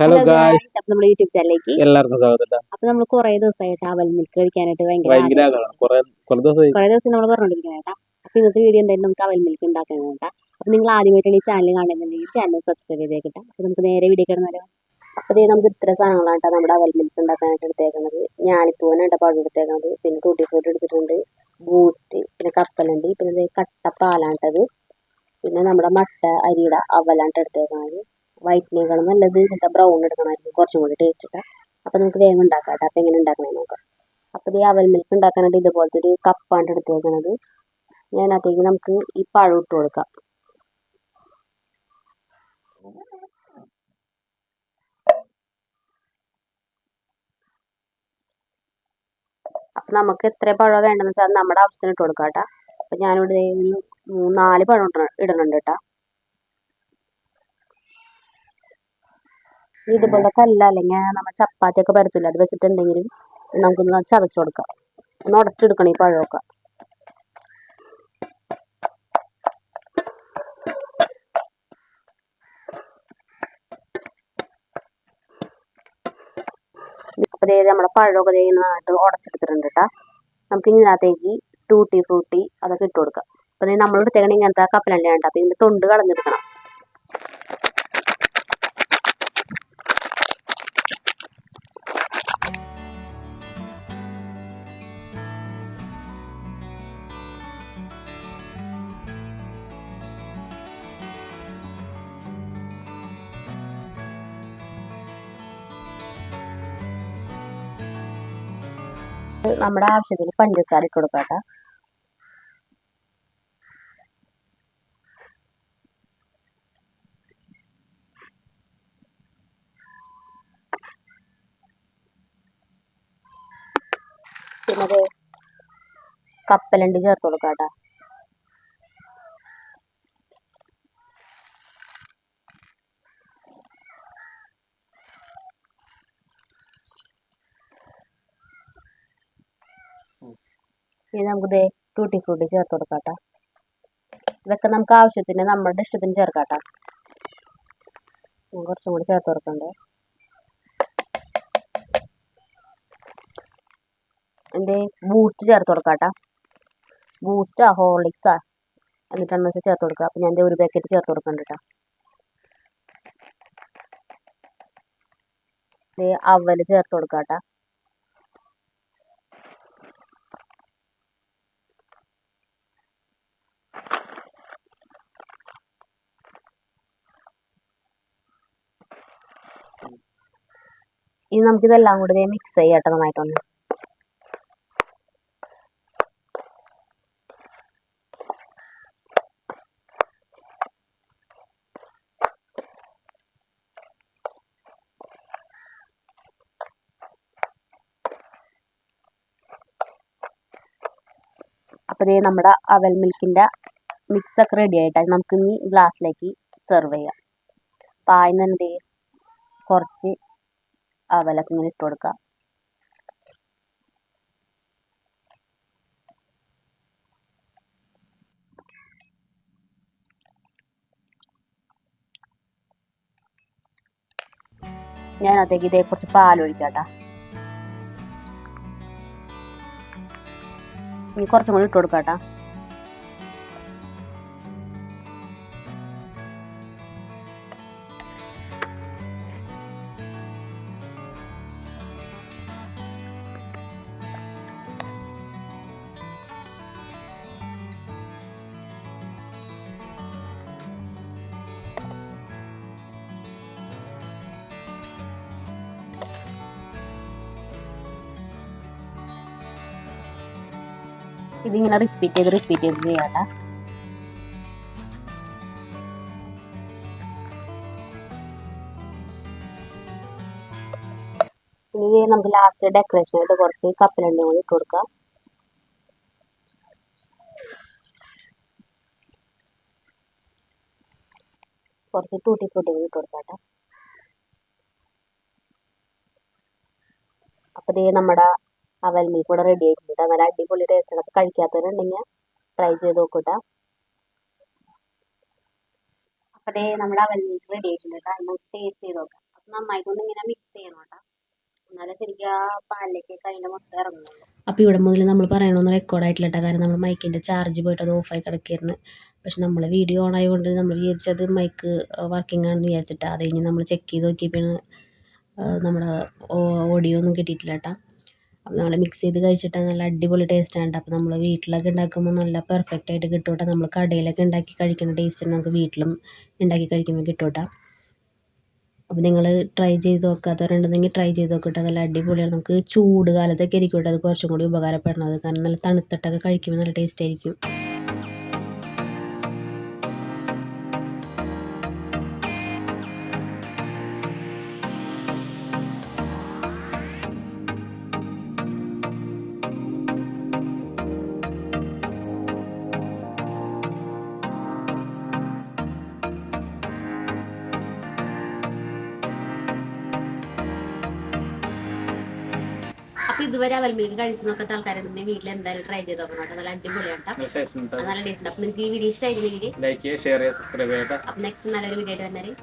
Hello guys അപ്പൊ നമ്മുടെ YouTube ചാനലിലേക്ക് എല്ലാവർക്കും സ്വാഗതം. അപ്പൊ നമ്മൾ കുറെ ദിവസമായിട്ട് അവൽ മിൽക്ക് കഴിക്കാനായിട്ട് ഭയങ്കര കുറെ ദിവസം നമ്മൾ പറഞ്ഞോണ്ടിരിക്കണം കേട്ടോ. അപ്പൊ ഇന്നത്തെ വീഡിയോ എന്തായാലും നമുക്ക് അവൽ മിൽക്ക് ഉണ്ടാക്കാൻ കേട്ടോ. അപ്പൊ നിങ്ങൾ ആദ്യമായിട്ടാണ് ഈ ചാനൽ കാണുന്നുണ്ടെങ്കിൽ ചാനൽ സബ്സ്ക്രൈബ് ചെയ്തേക്കട്ടെ അപ്പൊ നമുക്ക് നേരെ വീഡിയോ കിടന്നാലോ. അപ്പൊ നമുക്ക് ഇത്ര സാധനങ്ങളാണ് കേട്ടോ നമ്മുടെ അവൽ മിൽക്ക് ഉണ്ടാക്കാനായിട്ട് എടുത്തേക്കുന്നത്. ഞാലിപ്പൂവനായിട്ട് പഴം എടുത്തേക്കുന്നത്. പിന്നെ ടൂട്ടി ഫ്രൂട്ട് എടുത്തിട്ടുണ്ട്. ബൂസ്റ്റ് പിന്നെ കപ്പലുണ്ട് പിന്നെ കട്ടപ്പാലാണ് കട്ട പാലാണ്ടത് പിന്നെ നമ്മുടെ മട്ട അരിയുടെ അവലാണ്ട് എടുത്തേക്കുന്നത്. വൈറ്റിനേക്കാളും നല്ലത് ഇങ്ങനത്തെ ബ്രൗൺ എടുക്കണമായിരിക്കും കുറച്ചും കൂടി ടേസ്റ്റ് ഇട്ടാ അപ്പോൾ നമുക്ക് വേഗം ഉണ്ടാക്കാം കേട്ടോ അപ്പോൾ എങ്ങനെ ഉണ്ടാക്കണമെന്ന് നോക്കാം. അപ്പോൾ ഈ അവൽ മിൽക്ക് ഉണ്ടാക്കാനായിട്ട് ഇതുപോലത്തെ ഒരു കപ്പാണ് എടുത്ത് ഞാൻ അതിലേക്ക് നമുക്ക് ഈ പഴം ഇട്ട് കൊടുക്കാം. അപ്പം നമുക്ക് എത്ര പഴം വേണ്ടെന്ന് വെച്ചാൽ നമ്മുടെ ആവശ്യത്തിന് ഇട്ട് കൊടുക്കാം കേട്ടോ അപ്പം ഞാനിവിടെ നാല് പഴം ഇടണ- ഇടുന്നുണ്ട് കേട്ടോ. ഇതുപോലെ കല്ല അല്ലെങ്കിൽ നമ്മൾ ചപ്പാത്തി ഒക്കെ പരത്തില്ല അത് വെച്ചിട്ടുണ്ടെങ്കിലും നമുക്കൊന്ന് ചതച്ചു കൊടുക്കാം. ഒന്ന് ഉടച്ചെടുക്കണം ഈ പഴമൊക്കെ. നമ്മുടെ പഴമൊക്കെ ദേ നന്നായിട്ട് ഉടച്ചെടുത്തിട്ടുണ്ട് കേട്ടോ നമുക്ക് ഇതിനകത്തേക്ക് ടൂട്ടി ഫ്രൂട്ടി അതൊക്കെ ഇട്ട് കൊടുക്കാം. അപ്പം നമ്മൾ ഇങ്ങനത്തെ കപ്പലല്ലേ വേണ്ട അപ്പം ഇതിന്റെ തൊണ്ട് കളഞ്ഞെടുക്കണം നമ്മുടെ ആവശ്യത്തിന് പഞ്ചസാര ഇട്ട് കൊടുക്കാം പിന്നെ കപ്പലണ്ടി ചേർത്ത് കൊടുക്കാം ഇനി നമുക്ക് ദേ ടൂട്ടി ഫ്രൂട്ടി ചേർത്ത് കൊടുക്കാം ഇതൊക്കെ നമുക്ക് ആവശ്യത്തിന് നമ്മുടെ ഇഷ്ടത്തിന് ചേർക്കാം കുറച്ചും കൂടി ചേർത്ത് കൊടുക്കണ്ടേ? എന്റെ ബൂസ്റ്റ് ചേർത്ത് കൊടുക്കാം കേട്ടോ ബൂസ്റ്റാ ഹോർലിക്സാ എന്നിട്ടാണെന്ന് വെച്ചാൽ ചേർത്ത് കൊടുക്കുക. അപ്പം ഞാൻ എന്റെ ഒരു പാക്കറ്റ് ചേർത്ത് കൊടുക്കുന്നുണ്ട് കേട്ടോ ദേ അവൽ ചേർത്ത് കൊടുക്കാം ഇനി നമുക്കിതെല്ലാം കൂടി മിക്സ് ചെയ്യട്ടെ നന്നായിട്ടൊന്ന്. അപ്പോൾ ഇതേ നമ്മുടെ അവൽ മിൽക്കിന്റെ മിക്സ് ഒക്കെ റെഡി ആയിട്ട്. നമുക്ക് ഇനി ഗ്ലാസ്സിലേക്ക് സെർവ് ചെയ്യാം. അപ്പോൾ ആദ്യം ദേ അവലൊക്കെ ഇങ്ങനെ ഇട്ട് കൊടുക്കാം. ഞാൻ അതേക്ക് ഇതേ കുറച്ച് പാലൊഴിക്കാട്ടാ. ഇനി കുറച്ചും കൂടി ഇട്ട് കൊടുക്കാം ഇതിങ്ങനെ റിപ്പീറ്റ് ചെയ്ത് റിപ്പീറ്റ് ചെയ്ത് ചെയ്യാം ഇനി നമുക്ക് ലാസ്റ്റ് ഡെക്കറേഷൻ ആയിട്ട് കുറച്ച് കപ്പലണ്ടി കൂടി ഇട്ട് കൊടുക്കാം. കുറച്ച് ടൂട്ടി ഫ്രൂട്ടി കൂടി ഇട്ട് കൊടുക്കാം അപ്പോൾ ദേ നമ്മുടെ അവൽ മീൻ കൂടെ റെഡി ആയിട്ടുണ്ട് നല്ല അടിപൊളി ടേസ്റ്റ് ആണ്. കഴിക്കാത്തവരുണ്ടെങ്കിൽ ട്രൈ ചെയ്ത് നോക്കൂട്ടാ. അപ്പോൾ നമ്മുടെ അവൽ മീൻ റെഡി ആയിട്ടുണ്ട് കേട്ടോ ടേസ്റ്റ് ചെയ്ത് നോക്കാം. നന്നായിട്ടൊന്ന് ഇങ്ങനെ മിക്സ് ചെയ്യണം കേട്ടോ എന്നാലേ ശരിക്കും ആ പാലിലേക്ക് കഴിഞ്ഞ മൊത്തം ഇറങ്ങുള്ളൂ. അപ്പോൾ ഇവിടെ മുതൽ നമ്മൾ പറയണമെന്ന് റെക്കോർഡ് ആയിട്ടില്ല കാരണം നമ്മൾ മൈക്കിന്റെ ചാർജ് പോയിട്ട് അത് ഓഫായി കിടക്കായിരുന്നു. പക്ഷെ നമ്മൾ വീഡിയോ ഓൺ ആയതുകൊണ്ട് നമ്മൾ വിചാരിച്ചത് മൈക്ക് വർക്കിംഗ് ആണെന്ന് വിചാരിച്ചിട്ട്. അത് കഴിഞ്ഞ് നമ്മൾ ചെക്ക് ചെയ്ത് നോക്കിയപ്പോഴാണ് നമ്മുടെ ഓഡിയോ ഒന്നും കിട്ടിയിട്ടില്ല കേട്ടോ അപ്പോൾ നമ്മൾ മിക്സ് ചെയ്ത് കഴിച്ചിട്ട് നല്ല അടിപൊളി ടേസ്റ്റാണ് അപ്പോൾ നമ്മൾ വീട്ടിലൊക്കെ ഉണ്ടാക്കുമ്പോൾ നല്ല പെർഫെക്റ്റ് ആയിട്ട് കിട്ടും നമ്മൾ കടയിലൊക്കെ ഉണ്ടാക്കി കഴിക്കുന്ന ടേസ്റ്റ് നമുക്ക് വീട്ടിലും ഉണ്ടാക്കി കഴിക്കുമ്പോൾ കിട്ടും അപ്പം അപ്പോൾ നിങ്ങൾ ട്രൈ ചെയ്ത് നോക്കാത്തവരുണ്ടെങ്കിൽ ട്രൈ ചെയ്ത് നോക്കിയിട്ട് നല്ല അടിപൊളിയാണ്. നമുക്ക് ചൂട് കാലത്തൊക്കെ ആയിരിക്കും അത് കുറച്ചും കൂടി ഉപകാരപ്പെടുന്നത്. കാരണം നല്ല തണുത്തിട്ടൊക്കെ കഴിക്കുമ്പോൾ നല്ല ടേസ്റ്റ് ആയിരിക്കും. അപ്പൊ ഇതുവരെ അവൽമീൻ കഴിച്ചു നോക്കാത്ത ആൾക്കാരുണ്ടെങ്കിൽ വീട്ടിൽ എന്തായാലും ട്രൈ ചെയ്ത് നോക്കണം. നല്ല അടിപൊളിയാണ് നല്ല ടേസ്റ്റ് അപ്പൊ നിങ്ങൾക്ക് ഈ വീഡിയോ ഇഷ്ടമായിരുന്നെങ്കിൽ ലൈക്ക് ചെയ്യുക ഷെയർ ചെയ്യുക സബ്സ്ക്രൈബ് ചെയ്യുക അപ്പൊ നെക്സ്റ്റ് നല്ലൊരു വീഡിയോ ആയിട്ട് വന്നേരം